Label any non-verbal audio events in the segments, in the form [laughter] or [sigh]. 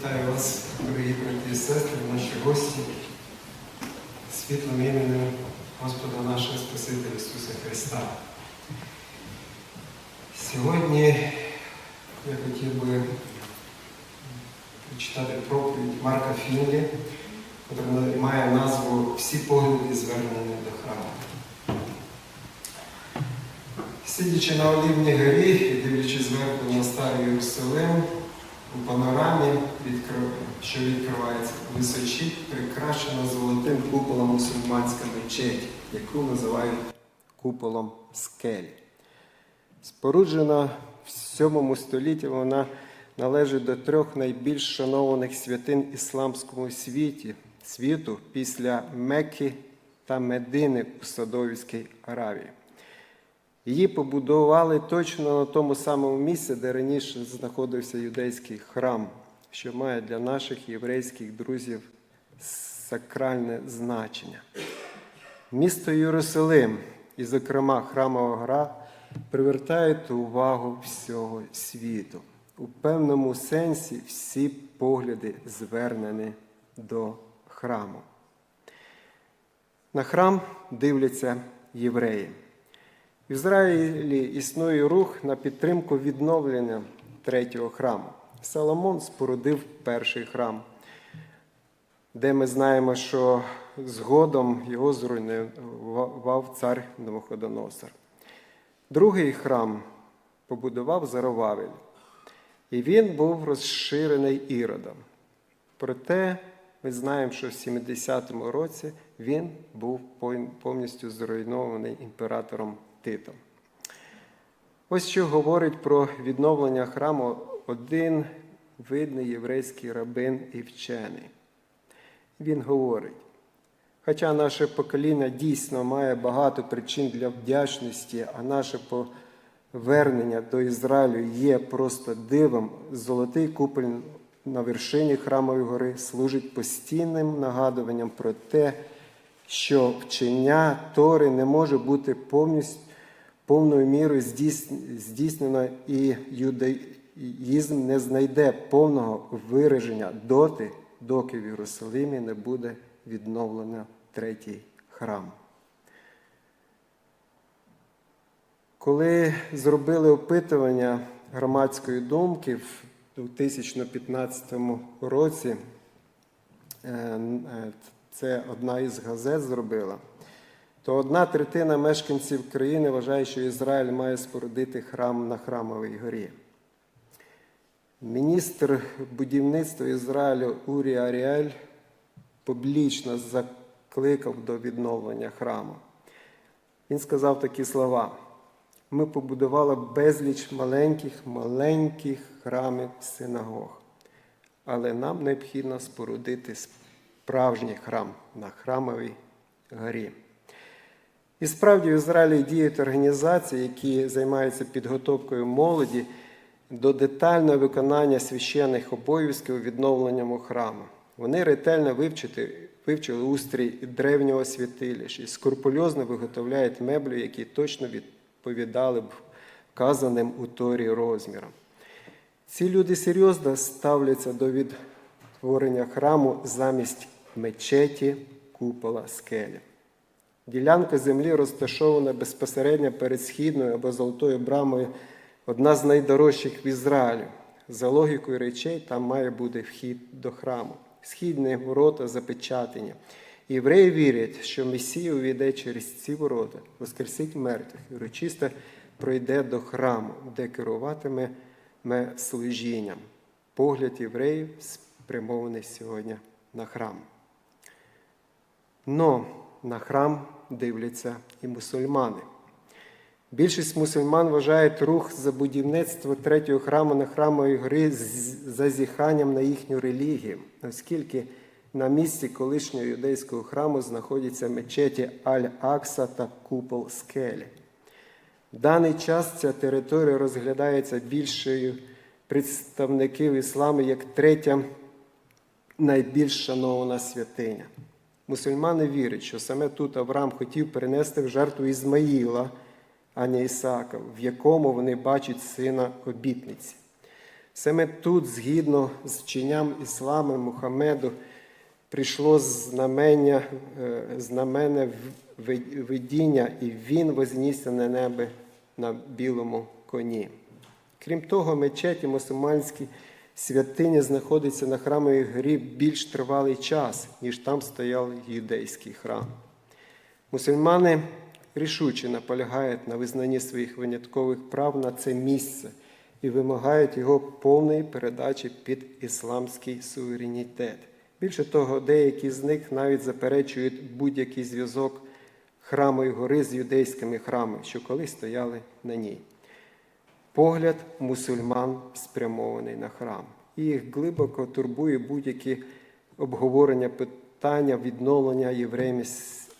Вітаю вас, дорогі брати і сестри, наші гості, світлим іменем Господа нашого Спасителя Ісуса Христа. Сьогодні я хотів би прочитати проповідь Марка Фінлі, яка має назву Всі погляди звернені до храму. Сидячи на Олівній горі і дивлячись зверху на Старий Єрусалим, у панорамі, що відкривається височі, прикрашена золотим куполом мусульманська мечеть, яку називають куполом скелі. Споруджена в 7 столітті, вона належить до трьох найбільш шанованих святин ісламському світі, світу після Мекки та Медини у Садовській Аравії. Її побудували точно на тому самому місці, де раніше знаходився юдейський храм, що має для наших єврейських друзів сакральне значення. Місто Єрусалим, і, зокрема, храмова гора, привертають увагу всього світу. У певному сенсі всі погляди звернені до храму. На храм дивляться євреї. В Ізраїлі існує рух на підтримку відновлення третього храму. Соломон спорудив перший храм, де ми знаємо, що згодом його зруйнував цар Новоходоносор. Другий храм побудував Заровавель, і він був розширений іродом. Проте ми знаємо, що в 70-му році він був повністю зруйнований імператором Титом. Ось що говорить про відновлення храму один видний єврейський рабин і вчений. Він говорить: хоча наше покоління дійсно має багато причин для вдячності, а наше повернення до Ізраїлю є просто дивом, золотий купель на вершині храмової гори служить постійним нагадуванням про те, що вчення Тори не може бути повністю повною мірою здійснено і юдаїзм не знайде повного вираження доти, доки в Єрусалимі не буде відновлено третій храм. Коли зробили опитування громадської думки в 2015 році, це одна із газет зробила, то одна третина мешканців країни вважає, що Ізраїль має спорудити храм на Храмовій горі. Міністр будівництва Ізраїлю Урі Аріель публічно закликав до відновлення храму. Він сказав такі слова: ми побудували безліч маленьких, маленьких храмів синагог, але нам необхідно спорудити справжній храм на Храмовій горі. І справді в Ізраїлі діють організації, які займаються підготовкою молоді до детального виконання священних обов'язків відновленням храму. Вони ретельно вивчити, вивчили устрій древнього святилища і скрупульозно виготовляють меблі, які точно відповідали б вказаним у Торі розмірам. Ці люди серйозно ставляться до відтворення храму замість мечеті, купола, скелі. Ділянка землі розташована безпосередньо перед східною або золотою брамою, одна з найдорожчих в Ізраїлі. За логікою речей, там має бути вхід до храму. Східні ворота запечатані. Євреї вірять, що Месія увійде через ці ворота, воскресить мертвих і урочисто пройде до храму, де керуватиме служінням. Погляд євреїв спрямований сьогодні на храм. Но на храм дивляться і мусульмани. Більшість мусульман вважають рух за будівництво третього храму на храмовій горі зазіханням на їхню релігію, оскільки на місці колишнього юдейського храму знаходяться мечеті Аль-Акса та купол скелі. В даний час ця територія розглядається більшою представників ісламу як третя найбільш шанована святиня. Мусульмани вірять, що саме тут Авраам хотів перенести в жертву Ізмаїла, а не Ісаака, в якому вони бачать сина обітниці. Саме тут, згідно з вченням іслами Мухаммеду, прийшло знамення, е, знамене видіння, і він вознісся на небо на білому коні. Крім того, мечеті мусульманські святині знаходяться на храмовій горі більш тривалий час, ніж там стояв юдейський храм. Мусульмани рішуче наполягають на визнанні своїх виняткових прав на це місце і вимагають його повної передачі під ісламський суверенітет. Більше того, деякі з них навіть заперечують будь-який зв'язок храмової гори з юдейськими храмами, що колись стояли на ній. Погляд мусульман спрямований на храм. І їх глибоко турбує будь-які обговорення питання відновлення євреями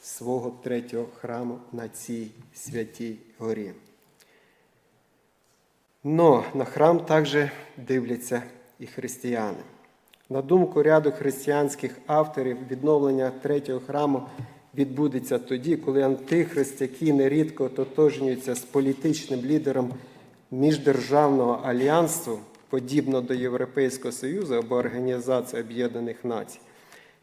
свого третього храму на цій святій горі. Но на храм також дивляться і християни. На думку ряду християнських авторів, відновлення третього храму відбудеться тоді, коли антихрист, який нерідко тотожнюється з політичним лідером міждержавного альянсу, подібно до Європейського Союзу або Організації Об'єднаних Націй,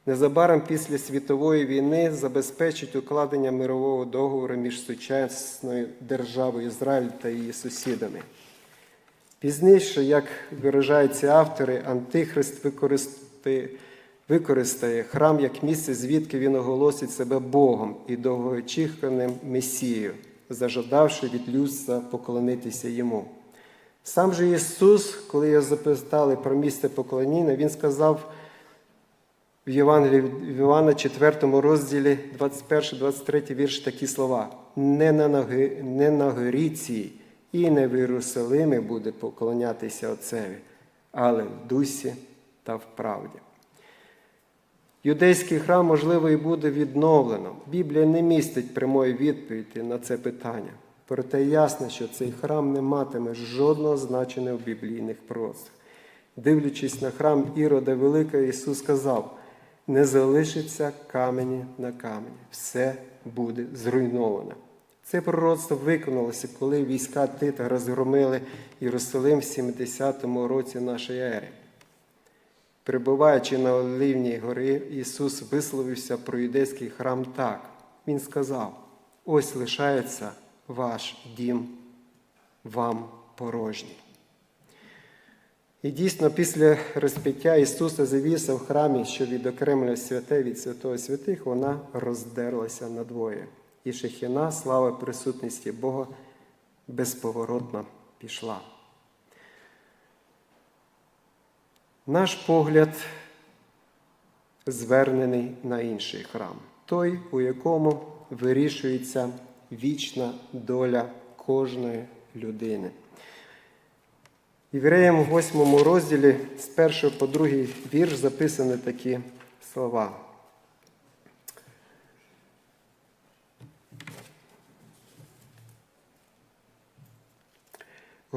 незабаром після світової війни забезпечить укладення мирового договору між сучасною державою Ізраїль та її сусідами. Пізніше, як виражають ці автори, Антихрист використає, використає храм як місце, звідки він оголосить себе Богом і довгоочікуваним Месією, зажадавши від людства поклонитися йому. Сам же Ісус, коли його запитали про місце поклоніння, Він сказав в Євангелії в Івана 4 розділі 21-23 вірш такі слова: не на, ноги, не на горі цій і не в Єрусалимі буде поклонятися Отцеві, але в дусі та в правді. Юдейський храм, можливо, і буде відновлено. Біблія не містить прямої відповіді на це питання. Проте ясно, що цей храм не матиме жодного значення в біблійних пророцтвах. Дивлячись на храм Ірода Великого, Ісус сказав: не залишиться камені на камені, все буде зруйновано. Це пророцтво виконалося, коли війська Тита розгромили Єрусалим в 70-му році нашої ери. Перебуваючи на Олівній горі, Ісус висловився про юдейський храм так. Він сказав: ось лишається ваш дім вам порожній. І дійсно, після розп'яття Ісуса завіса в храмі, що відокремлює святе від святого святих, вона роздерлася надвоє. І шехіна, слава присутності Бога, безповоротно пішла. Наш погляд звернений на інший храм, той, у якому вирішується вічна доля кожної людини. Євреям в 8 розділі з 1 по 2 вірш записані такі слова.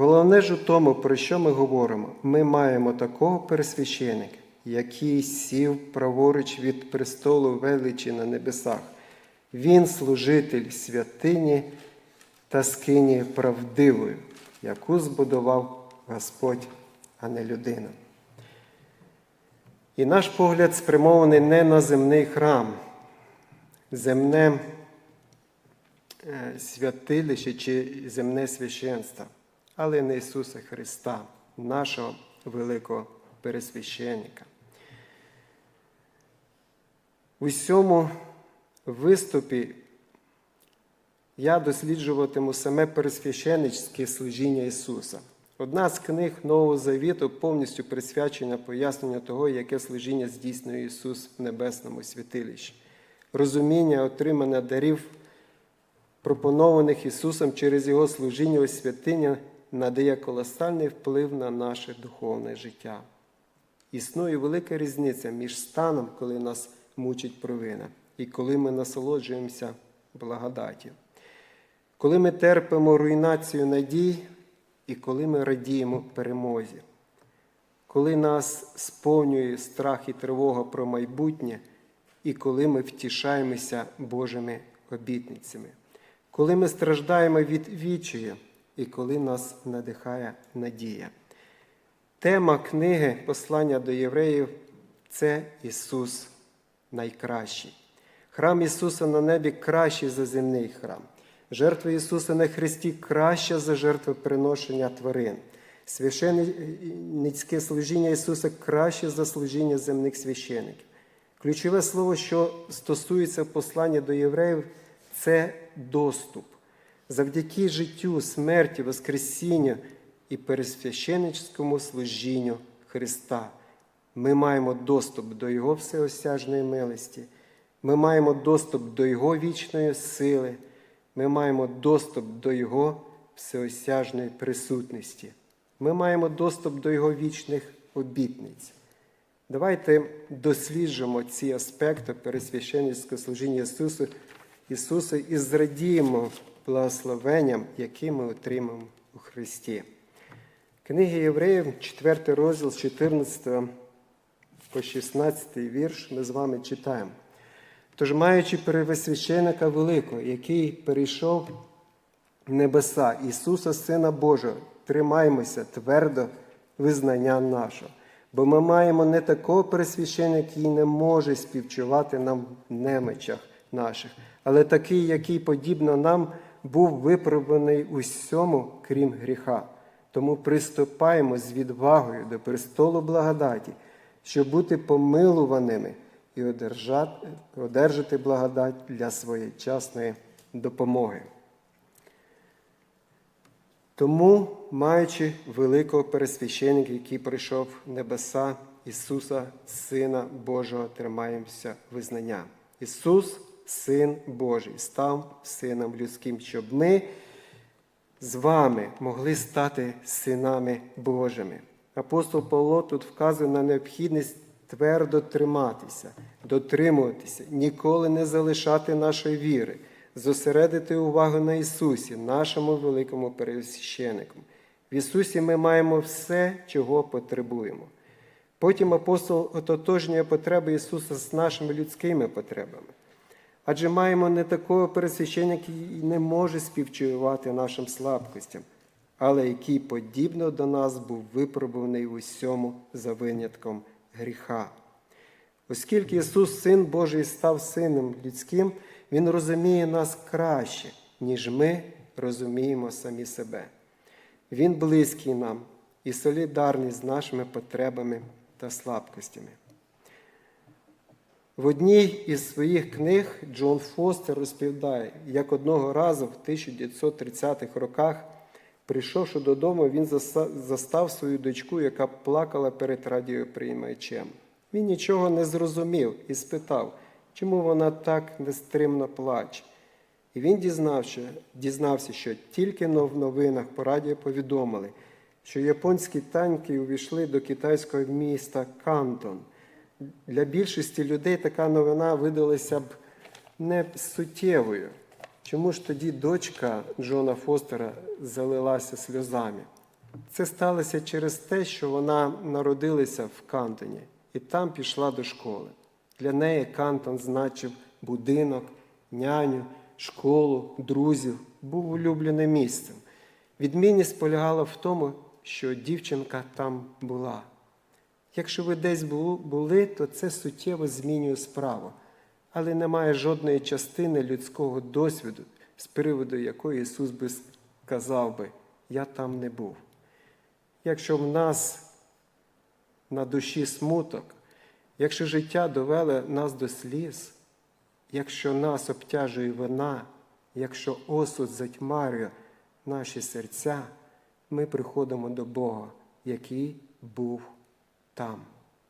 Головне ж у тому, про що ми говоримо, ми маємо такого пересвященика, який сів праворуч від престолу величі на небесах. Він служитель святині та скині правдивою, яку збудував Господь, а не людина. І наш погляд спрямований не на земний храм, земне е, святилище чи земне священство, але на Ісуса Христа, нашого великого пересвященника. У всьому виступі я досліджуватиму саме пересвященницьке служіння Ісуса. Одна з книг Нового Завіту повністю присвячена поясненню того, яке служіння здійснює Ісус в небесному святилищі. Розуміння, отримане дарів, пропонованих Ісусом через Його служіння у святині, надає колосальний вплив на наше духовне життя. Існує велика різниця між станом, коли нас мучить провина, і коли ми насолоджуємося благодаттю. Коли ми терпимо руйнацію надій, і коли ми радіємо перемозі, коли нас сповнює страх і тривога про майбутнє, і коли ми втішаємося Божими обітницями, коли ми страждаємо від вічія, і коли нас надихає надія. Тема книги Послання до євреїв це Ісус найкращий. Храм Ісуса на небі кращий за земний храм. Жертва Ісуса на Христі краща за жертвоприношення тварин. Священницьке служіння Ісуса краще за служіння земних священиків. Ключове слово, що стосується послання до євреїв, це доступ. Завдяки життю, смерті, Воскресінню і пересвященницькому служінню Христа. Ми маємо доступ до Його всеосяжної милості, ми маємо доступ до Його вічної сили, ми маємо доступ до Його всеосяжної присутності. Ми маємо доступ до Його вічних обітниць. Давайте досліджимо ці аспекти пересвященницького служіння Ісусу, Ісуса і зрадіємо благословенням, які ми отримаємо у Христі. Книги Євреїв, 4 розділ з 14 по 16 вірш, ми з вами читаємо. Тож, маючи первосвященика великого, який перейшов в небеса, Ісуса, Сина Божого, тримаймося твердо визнання нашого. Бо ми маємо не такого пересвященника, який не може співчувати нам в немечах наших, але такий, який, подібно нам, був випробуваний усьому, крім гріха. Тому приступаємо з відвагою до престолу благодаті, щоб бути помилуваними і одержати, одержати благодать для своєчасної допомоги. Тому, маючи великого пересвященника, який прийшов в небеса Ісуса, Сина Божого, тримаємося визнання. Ісус, Син Божий, став Сином людським, щоб ми з вами могли стати синами Божими. Апостол Павло тут вказує на необхідність твердо триматися, дотримуватися, ніколи не залишати нашої віри, зосередити увагу на Ісусі, нашому великому пересвященику. В Ісусі ми маємо все, чого потребуємо. Потім апостол ототожнює потреби Ісуса з нашими людськими потребами. Адже маємо не такого пересвященника, який не може співчувати нашим слабкостям, але який подібно до нас був випробуваний в усьому за винятком гріха. Оскільки Ісус, Син Божий, став Сином людським, Він розуміє нас краще, ніж ми розуміємо самі себе. Він близький нам і солідарний з нашими потребами та слабкостями. В одній із своїх книг Джон Фостер розповідає, як одного разу в 1930-х роках, прийшовши додому, він застав свою дочку, яка плакала перед радіоприймачем. Він нічого не зрозумів і спитав, чому вона так нестримно плаче. І він дізнався, дізнався, що тільки в новинах по радіо повідомили, що японські танки увійшли до китайського міста Кантон. Для більшості людей така новина видалася б не суттєвою. Чому ж тоді дочка Джона Фостера залилася сльозами? Це сталося через те, що вона народилася в Кантоні і там пішла до школи. Для неї Кантон значив будинок, няню, школу, друзів, був улюбленим місцем. Відмінність полягала в тому, що дівчинка там була. Якщо ви десь були, то це суттєво змінює справу, але немає жодної частини людського досвіду, з приводу якої Ісус би сказав би, я там не був. Якщо в нас на душі смуток, якщо життя довело нас до сліз, якщо нас обтяжує вина, якщо осуд затьмарює наші серця, ми приходимо до Бога, який був там,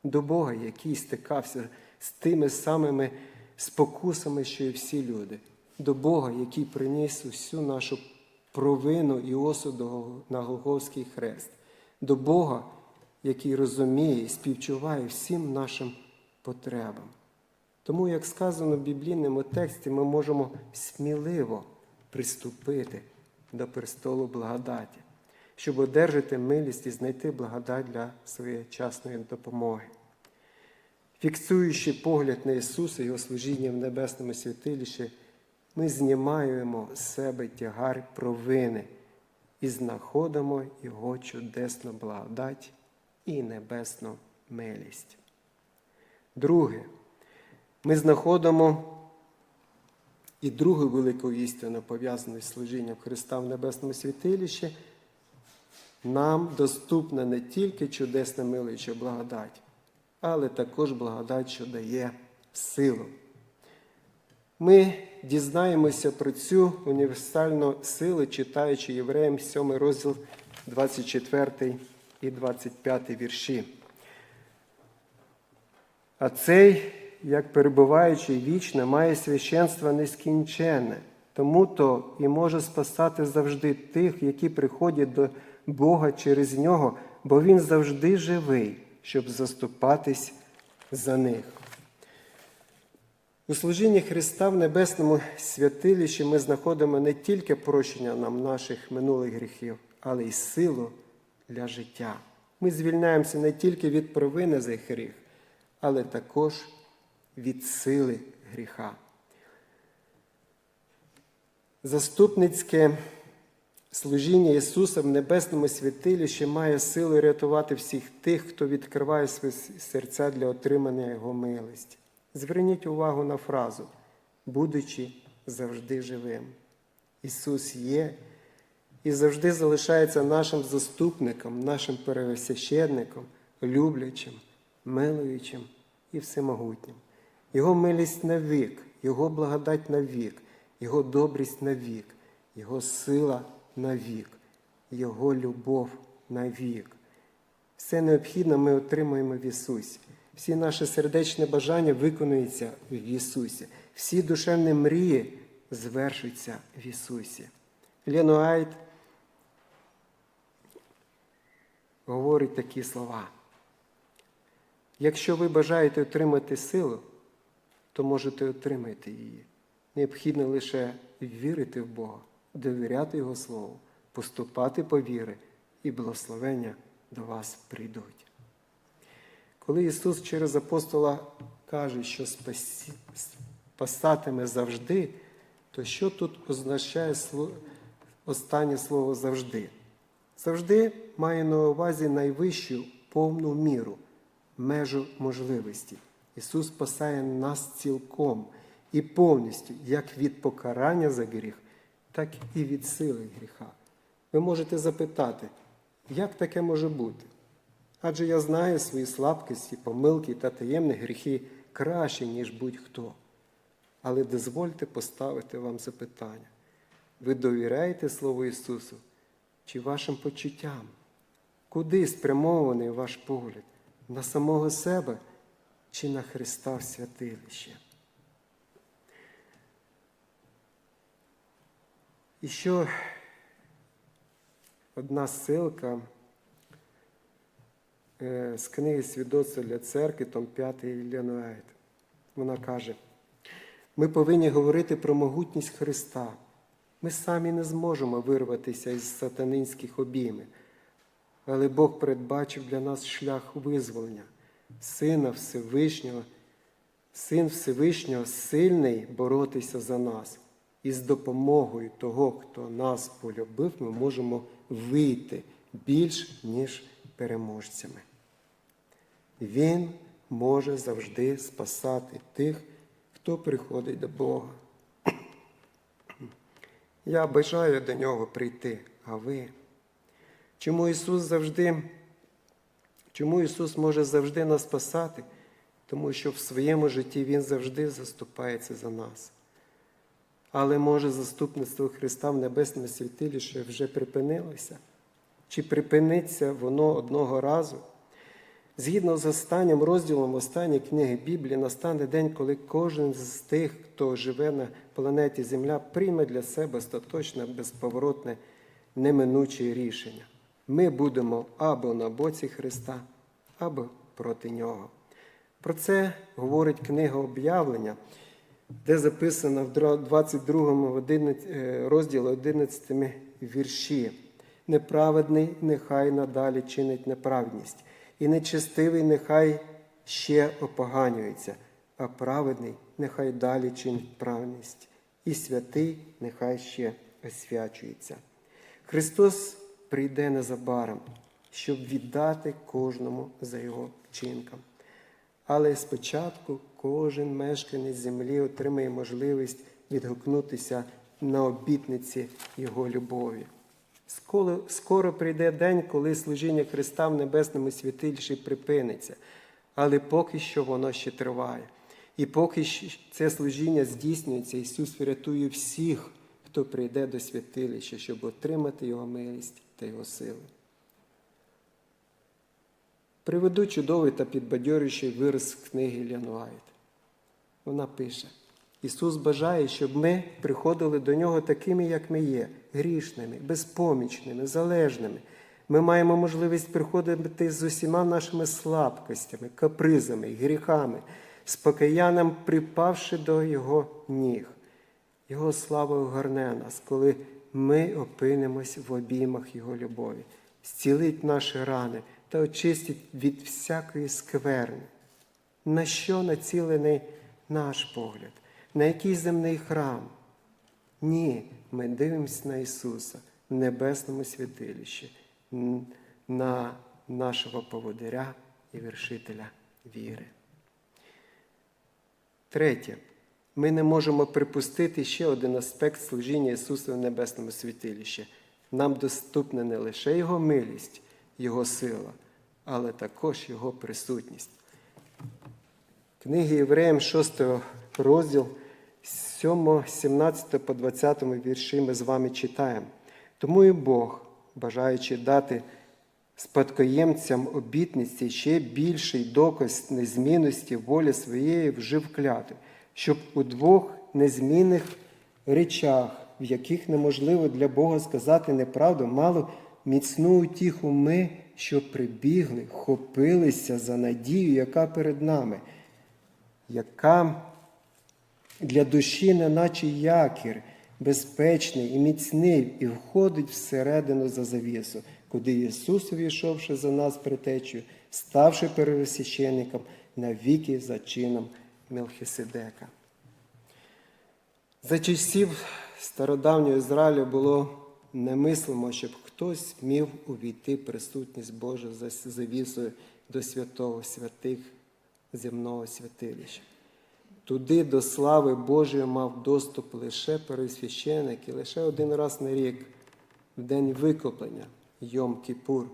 до Бога, який стикався з тими самими спокусами, що і всі люди, до Бога, який приніс усю нашу провину і осуду на Голговський хрест, до Бога, який розуміє і співчуває всім нашим потребам. Тому, як сказано в біблійному тексті, ми можемо сміливо приступити до престолу благодаті щоб одержати милість і знайти благодать для своєчасної допомоги. Фіксуючи погляд на Ісуса, Його служіння в небесному святилищі, ми знімаємо з себе тягар провини і знаходимо Його чудесну благодать і небесну милість. Друге, ми знаходимо і другу велику істину, пов'язану з служінням Христа в Небесному святилищі, нам доступна не тільки чудесна милуюча благодать, але також благодать, що дає силу. Ми дізнаємося про цю універсальну силу, читаючи Євреям 7 розділ 24 і 25 вірші. А цей, як перебуваючи вічно, має священство нескінченне, тому то і може спасати завжди тих, які приходять до Бога через нього, бо Він завжди живий, щоб заступатись за них. У служінні Христа в Небесному святилищі ми знаходимо не тільки прощення нам наших минулих гріхів, але й силу для життя. Ми звільняємося не тільки від провини за гріх, але також від сили гріха. Заступницьке служіння Ісуса в Небесному святилищі має силу рятувати всіх тих, хто відкриває свої серця для отримання Його милості. Зверніть увагу на фразу, будучи завжди живим. Ісус є і завжди залишається нашим заступником, нашим пересвященником, люблячим, милуючим і всемогутнім. Його милість на вік, Його благодать на вік, Його добрість на вік, Його сила на вік, Його любов на вік. Все необхідне ми отримуємо в Ісусі. Всі наші сердечні бажання виконуються в Ісусі. Всі душевні мрії звершуються в Ісусі. Ленуайт говорить такі слова. Якщо ви бажаєте отримати силу, то можете отримати її. Необхідно лише вірити в Бога, довіряти Його Слову, поступати по вірі, і благословення до вас прийдуть. Коли Ісус через апостола каже, що спасі, спасатиме завжди, то що тут означає останнє слово завжди? Завжди має на увазі найвищу повну міру, межу можливості. Ісус спасає нас цілком і повністю, як від покарання за гріх, так і від сили гріха. Ви можете запитати, як таке може бути? Адже я знаю свої слабкості, помилки та таємні гріхи краще, ніж будь-хто. Але дозвольте поставити вам запитання. Ви довіряєте Слову Ісусу чи вашим почуттям? Куди спрямований ваш погляд? На самого себе чи на Христа в святилище? Що одна ссылка е, з книги Свідоцтва для церкви, Том 5 Ленуайт. Вона каже, ми повинні говорити про могутність Христа. Ми самі не зможемо вирватися із сатанинських обіймів, але Бог передбачив для нас шлях визволення, Сина Всевишнього, Син Всевишнього сильний боротися за нас. І з допомогою того, хто нас полюбив, ми можемо вийти більш, ніж переможцями. Він може завжди спасати тих, хто приходить до Бога. [clears throat] Я бажаю до нього прийти, а ви? Чому Ісус завжди, чому Ісус може завжди нас спасати? Тому що в своєму житті Він завжди заступається за нас. Але може заступництво Христа в Небесному святилищі вже припинилося? Чи припиниться воно одного разу? Згідно з останнім розділом останньої книги Біблії, настане день, коли кожен з тих, хто живе на планеті Земля, прийме для себе остаточне, безповоротне, неминуче рішення. Ми будемо або на боці Христа, або проти Нього. Про це говорить книга об'явлення, де записано в 22 розділі 11 вірші. Неправедний нехай надалі чинить неправедність і нечестивий нехай ще опоганюється, а праведний нехай далі чинить праведність, і святий нехай ще освячується. Христос прийде незабаром, щоб віддати кожному за його вчинком. Але спочатку кожен мешканець землі отримає можливість відгукнутися на обітниці Його любові. Скоро, скоро прийде день, коли служіння Христа в небесному святилищі припиниться, але поки що воно ще триває. І поки це служіння здійснюється, Ісус врятує всіх, хто прийде до святилища, щоб отримати Його милість та Його силу. Приведу чудовий та підбадьорюючий вираз книги Лен. Вона пише: Ісус бажає, щоб ми приходили до Нього такими, як ми є, грішними, безпомічними, залежними. Ми маємо можливість приходити з усіма нашими слабкостями, капризами, гріхами, з покаянням припавши до Його ніг. Його слава огорне нас, коли ми опинимось в обіймах Його любові, зцілить наші рани та очистить від всякої скверни. На що націлений наш погляд? На який земний храм? Ні, ми дивимося на Ісуса в небесному святилищі, на нашого поводиря і вершителя віри. Третє. Ми не можемо припустити ще один аспект служіння Ісуса в небесному святилищі. Нам доступна не лише Його милість, Його сила, але також Його присутність. Книги Євреям 6 розділ 7, 17 по 20 вірші ми з вами читаємо. Тому і Бог, бажаючи дати спадкоємцям обітниці ще більший доказ незмінності волі своєї вжив клятву, щоб у двох незмінних речах, в яких неможливо для Бога сказати неправду, мало міцну утіху ми, що прибігли, хопилися за надію, яка перед нами, яка для душі, неначе якір, безпечний і міцний, і входить всередину за завісу, куди Ісус, увійшовши за нас притечею, ставши первосвященником навіки за чином Мелхиседека. За часів стародавнього Ізраїлю було немислимо, щоб хтось міг увійти присутність Божу за завісою до святого святих земного святилища. Туди до слави Божої мав доступ лише пересвященик і лише один раз на рік, в день викуплення, Йом Кіпур.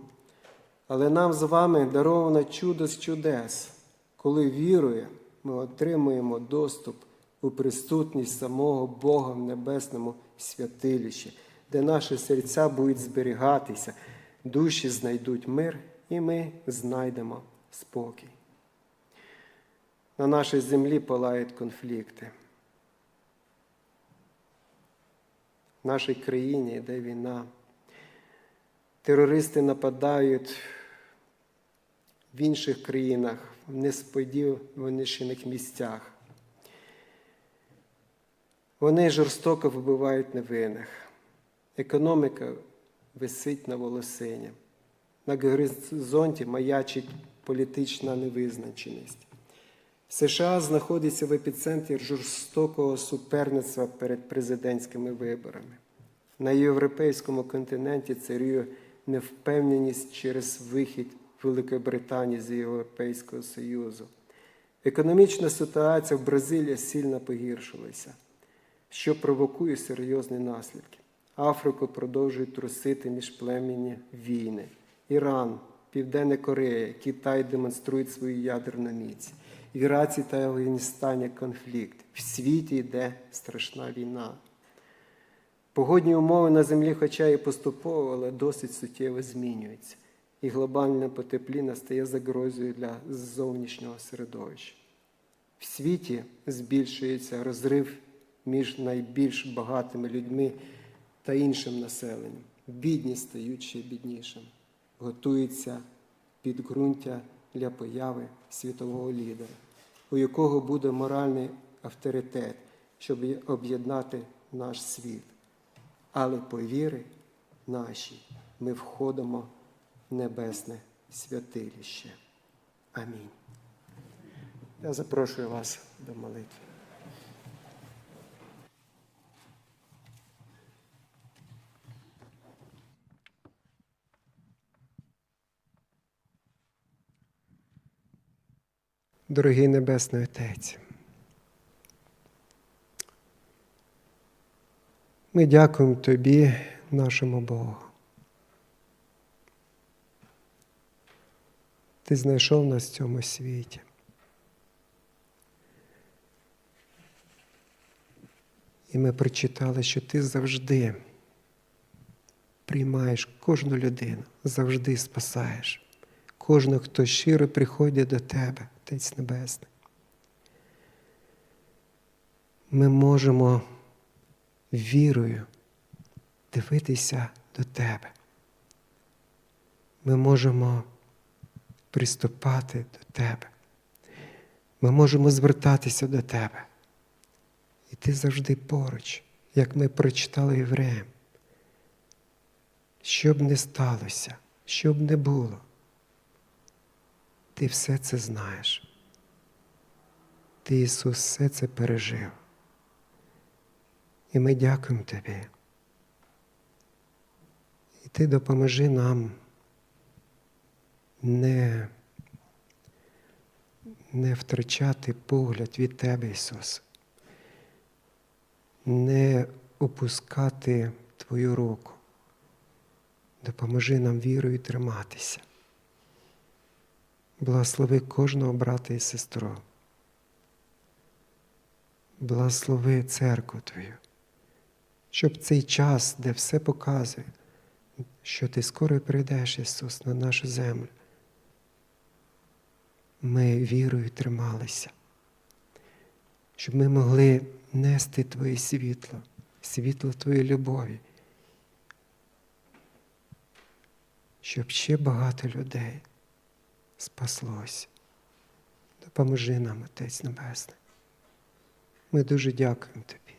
Але нам з вами даровано чудо з чудес. Коли віруємо, ми отримуємо доступ у присутність самого Бога в небесному святилищі, де наші серця будуть зберігатися, душі знайдуть мир, і ми знайдемо спокій. На нашій землі палають конфлікти. В нашій країні йде війна. Терористи нападають в інших країнах, в несподіваних місцях. Вони жорстоко вбивають невинних. Економіка висить на волосині. На горизонті маячить політична невизначеність. США знаходиться в епіцентрі жорстокого суперництва перед президентськими виборами. На європейському континенті царює невпевненість через вихід Великобританії з Європейського Союзу. Економічна ситуація в Бразилії сильно погіршилася, що провокує серйозні наслідки. Африку продовжують трусити міжплемінні війни. Іран, Південна Корея, Китай демонструють свою ядерну міць. В Іраці та Афганістані конфлікт. В світі йде страшна війна. Погодні умови на землі, хоча і поступово, але досить суттєво змінюються. І глобальне потепління стає загрозою для зовнішнього середовища. В світі збільшується розрив між найбільш багатими людьми та іншим населенням. Бідні стають ще біднішими. Готується підґрунтя для появи світового лідера, у якого буде моральний авторитет, щоб об'єднати наш світ. Але по вірі нашій ми входимо в небесне святилище. Амінь. Я запрошую вас до молитви. Дорогий Небесний Отець, ми дякуємо Тобі, нашому Богу. Ти знайшов нас в цьому світі. І ми прочитали, що ти завжди приймаєш кожну людину, завжди спасаєш. Кожного, хто щиро приходить до тебе, Отець Небесний. Ми можемо вірою дивитися до тебе. Ми можемо приступати до тебе. Ми можемо звертатися до тебе. І ти завжди поруч, як ми прочитали євреям. Що б не сталося, що б не було, ти все це знаєш. Ти, Ісус, все це пережив. І ми дякуємо Тобі. І ти допоможи нам не, не втрачати погляд від Тебе, Ісус, не опускати Твою руку. Допоможи нам вірою триматися. Благослови кожного брата і сестру. Благослови церкву Твою, щоб цей час, де все показує, що Ти скоро прийдеш, Ісус, на нашу землю. Ми вірою трималися, щоб ми могли нести Твоє світло, світло Твоєї любові, щоб ще багато людей спаслось. Допоможи нам, Отець Небесний. Ми дуже дякуємо Тобі.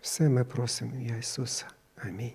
Все ми просимо Ісуса. Амінь.